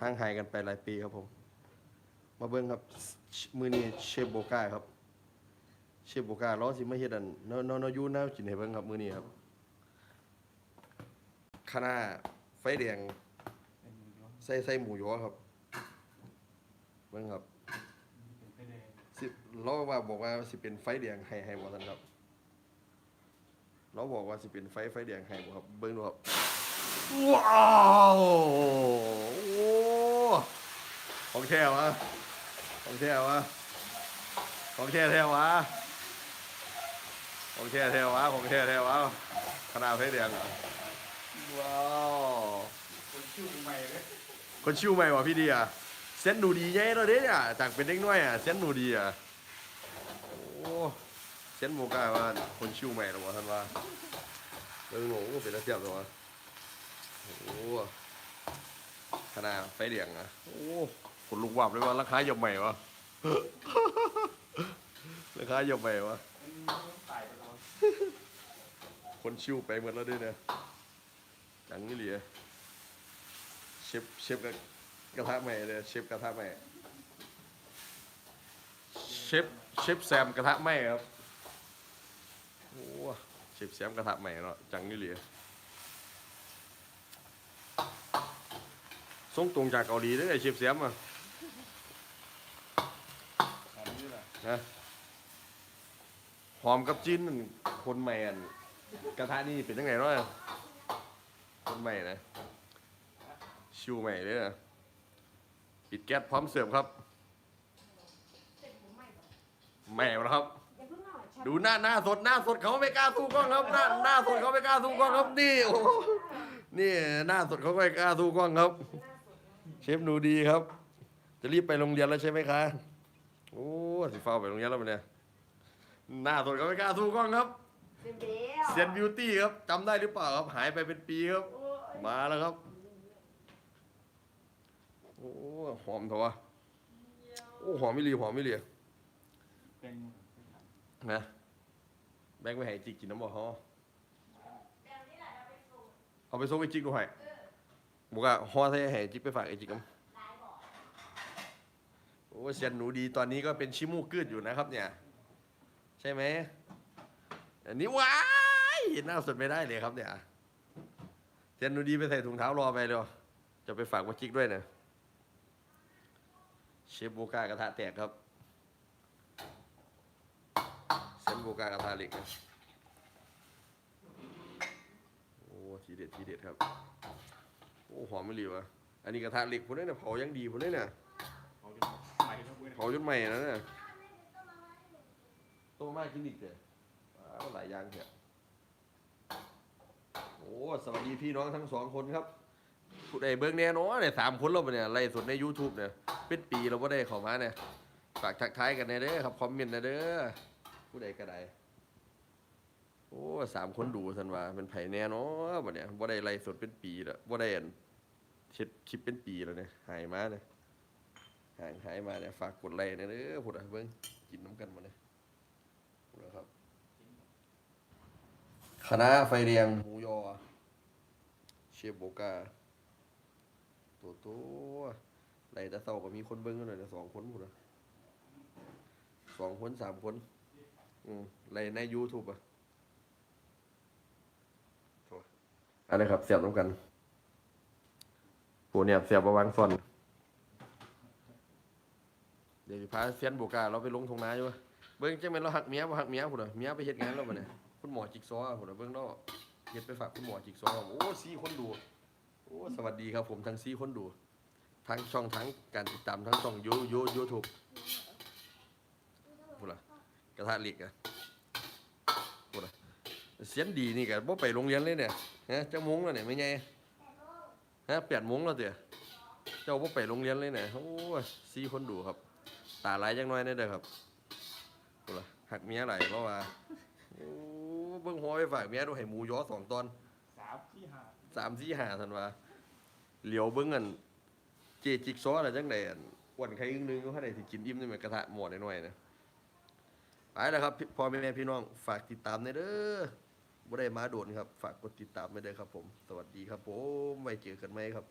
ห่างหายกันไปหลายปีครับผม มาเบิ่งครับมือนี้เชฟโบก้าครับ เชฟโบก้าล้อสิไมาเฮ็ดอันเนอนนยูน้ากินให้เบิ่งครับมือนี้ครับคณะไฟแดงใส่ใส่หมูยอครับ เบิ่งครับสิเราว่าบอกว่าสิเป็นไฟแดงให้ให้บ่ทันครับเราบอกว่าสิเป็นไฟไฟแดงให้บ่ครับ เบิ่งดูครับ ว้าว แท้วะของแท้วะของแท้แท้วะของแท้แท้วะของแท้แท้วะขนาดไฟแดงอะว้าวคนชื่อใหม่เลยคนชิวไหมวะพี่ดีอะเส้นดูดีแย่เลยเด้เนี่ยจากเป็นเด็กน้อยอะเส้นดูดีอะโอ้เส้นโมกล้าว่าคนชิวใหม่หรอวะท่านว่าเบิ่งโง่เป็นระเทียบตัววะโอ้ขนาดไฟเดียงอะโอ้ คนลุกวับเลยว่าราคาหยบใหม่วะ ราคาหยบใหม่วะ คนชิวไปหมดแล้วด้วยเนี่ยจังนี่เหลียเชฟเชฟกระกระทะใหม่เลยเชฟกระทะใหม่เชฟเชฟแซมกระทะใหม่ครับโอ้เชฟแซมกระทะใหม่เนาะจังนี่เหลียส่งตรงจากเกาหลีเลยเชฟแซมอะ อั นนี้แหละหอมกับจิ้นมันคนใหม่อันกระทะนี่เป็นยังไงเนาะคนใหม่นะชิวใหม่เลยนะปิดแก๊สพร้อมเสิร์ฟครับแหม่แล้วครับ ดูหน้าหน้าสดหน้าสดเขาไม่กล้าสู้กล้องครับ หน้าหน้าสดเขาไม่กล้าสู้กล้องครับนี่โอ้นี่หน้าสดเขาไม่กล้าสู้กล้องครับ เชฟหนูดีครับ จะรีบไปโรงเรียนแล้วใช่ไหมคะ โอ้สิฟ้าวไปโรงเรียนแล้วมันเนี่ยหน้าสดเขาไม่กล้าสู้กล้องครับเดี๋ยวเดี๋ยวเซียนบิวตี้ครับจำได้หรือเปล่าครับหายไปเป็นปีครับโอ้ยมาแล้วครับ โอ้หอมเถอะวะโอ้หอมไม่รีหอมไม่รีเป็นนะแบงค์ไปให้จิกกินน้ำบ่ฮอเอาไปส่งไอ้จิกดูให้บอกว่าฮอใส่ให้จิกไปฝากไอ้จิกน้ำโอ้เซียนหนูดีตอนนี้ก็เป็นชิมูกืดอยู่นะครับเนี่ย ใช่ไหมอันนี้ว้ายหน้าสดไม่ได้เลยครับเนี่ยเจนหนูดีไปใส่ถุงเท้ารอไปเลยจะไปฝากมาจิกด้วยนะเชฟโบกากระทะแตกครับเซนโบกากระทะเหล็กนะโอ้ทีเด็ดทีเด็ดครับ โอ้หอมไม่รีวะอันนี้กระทะเหล็กพวกนี้เนี่ยเผายังดีพวกนี้เนี่ย เว้ยเผาจนใหม่นะเนี่ยโตมากกินอีกเลยว้าวหลายอย่างเถอะโอ้สวัสดีพี่น้องทั้งสองคนครับผู้ใดเบิ่งแน่เนอนเนี่ยสามคนเราปะเนี่ยไล่สดใน YouTube เนี่ย เป็นปีเราก็ได้เข้ามาเนี่ยฝากทักทายกันแน่เด้อครับ คอมเมนต์นะเด้อผู้ใดก็ได้โอ้สามคนดูสันว่าเป็นไผแน่เนาะบัดเนี่ยบ่ได้ไล่สดเป็นปีแล้วบ่ได้อันเช็ดคลิปเป็นปีแล้วเนี่ยหายมาเนี่ย ห่างหายมาเนี่ยฝากกดไลค์นะเด้อผู้ใดเบิ่งกินน้ำกันมาเนี่ยพูดแล้วครับคณะไฟแดงหมูยอ เชฟโบกาตัวตัวไหลแต่เศร้าก็มีคนเบิ้งกันหน่อยนะสองคนหมดนะสองคนสามคน อืมไหลใน YouTube อะอันนี้ครับเสียบต้องกันผู้เนี่ยเสียบประวังซ่อน พาเซียนโบกาเราไปลงทงนาอยู่วะเบิ้งจังแม่นเราหักเมียบ่หักเมียพุ่นน่ะเมียไปเฮ็ดงานแล้วบัดเนี่ยคุณหมอจิกซอว์พุ่นน่ะเบิ้งเราเฮ็ดไปฝากคุณหมอจิกซอโอ้สี่คนดูโอ้สวัสดีครับผมทั้งซีคนดูทั้งช่องทั้งการติดตามทั้งช่องยูยูยูทูบพูดละกระทะเหล็กอะพูดละเสียงดีนี่กับบ่ไปโรงเรียนเลยเนี่ยฮะเจ้ามงแล้วเนี่ยไม่ไงฮะแปดโมงแล้วเดี๋ยเจ้าบ่ไปโรงเรียนเลยเนี่ยโอ้ยซีคนดูครับ ตาลายจังน้อยเนี่ยเด้อครับพูละหักเมียไหลเพราะว่าโอ้เบิ่งหัวไปฝากเมียดูให้หมูยอสองตอนสามที่หาสามสี่หาทันว่าเหลียวเบิ้งอันเจจิกซออะไรจังไดอันอ้วันใครอึ้งนึงก็ให้ได้สิกินอิ่มนี่มันกระทะหมดหน่อยๆนะไปแล้วครับพี่พ่อแม่พี่น้องฝากติดตามในเด้อบ่ได้มาโดนครับ ฝากกดติดตามไปเด้อครับผม สวัสดีครับผมไว้เจอกันไหมครับ